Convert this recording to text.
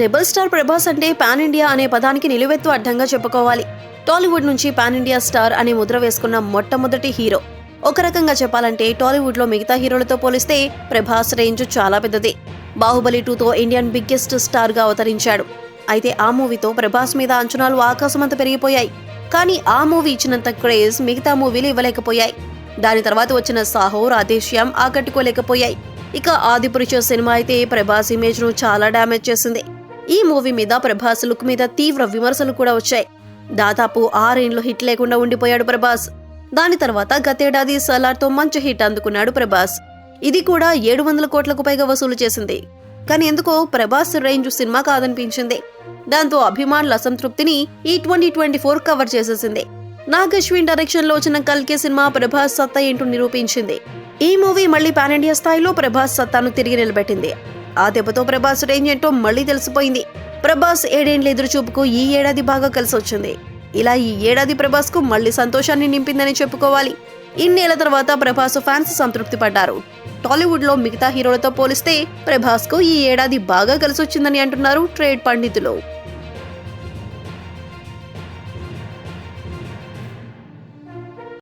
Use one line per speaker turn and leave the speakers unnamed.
Rebel star Prabhas అంటే pan India అనే పదానికి నిలువెత్తు అడ్డంగా చెప్పుకోవాలి. టాలీవుడ్ నుంచి పాన్ ఇండియా స్టార్ అనే ముద్ర వేసుకున్న మొట్టమొదటి హీరో. ఒక రకంగా చెప్పాలంటే టాలీవుడ్లో మిగతా హీరోలతో పోలిస్తే ప్రభాస్ రేంజ్ చాలా పెద్దది. బాహుబలి టూతో ఇండియన్ బిగ్గెస్ట్ స్టార్గా అవతరించాడు. అయితే ఆ మూవీతో ప్రభాస్ మీద అంచనాలు ఆకాశమంత పెరిగిపోయాయి. కానీ ఆ మూవీ ఇచ్చినంత క్రేజ్ మిగతా మూవీలు ఇవ్వలేకపోయాయి. దాని తర్వాత వచ్చిన సాహో రాధేశ్యామ్ ఆకట్టుకోలేకపోయాయి. ఇక ఆదిపురుష సినిమా అయితే ప్రభాస్ ఇమేజ్ను చాలా డ్యామేజ్ చేసింది. ఈ మూవీ మీద ప్రభాస్ లుక్ మీద తీవ్ర విమర్శలు కూడా వచ్చాయి. దాదాపు ఆరేండ్లు హిట్ లేకుండా ఉండిపోయాడు ప్రభాస్. దాని తర్వాత గతేడాది సలార్తో మంచి హిట్ అందుకున్నాడు ప్రభాస్. ఇది కూడా ఏడు వందల కోట్లకు పైగా వసూలు చేసింది. కానీ ఎందుకో ప్రభాస్ రేంజ్ సినిమా కాదనిపించింది. దాంతో అభిమానుల అసంతృప్తిని ఈ ట్వంటీ ట్వంటీ ఫోర్ కవర్ చేసేసింది. నాగ్ అశ్విన్ డైరెక్షన్లో వచ్చిన కల్కే సినిమా ప్రభాస్ సత్తా ఏంటో నిరూపించింది. ఈ మూవీ మళ్ళీ పాన్ ఇండియా స్థాయిలో ప్రభాస్ సత్తాను తిరిగి నిలబెట్టింది. ఆ దెబ్బతో ప్రభాస్ రేంజ్ ఏంటో మళ్ళీ తెలిసిపోయింది. ప్రభాస్ ఏడేండ్ల ఎదురుచూపుకు ఈ ఏడాది బాగా కలిసి వచ్చింది ఇలా ఈ ఏడాది ప్రభాస్కు మళ్ళీ సంతోషాన్ని నింపిందని చెప్పుకోవాలి. ఇన్నేళ్ళ తర్వాత ప్రభాస్ ఫ్యాన్స్ సంతృప్తి పడ్డారు టాలీవుడ్లో మిగతా హీరోలతో పోలిస్తే ప్రభాస్కు ఈ ఏడాది బాగా కలిసొచ్చిందని అంటున్నారు ట్రేడ్ పండితులు.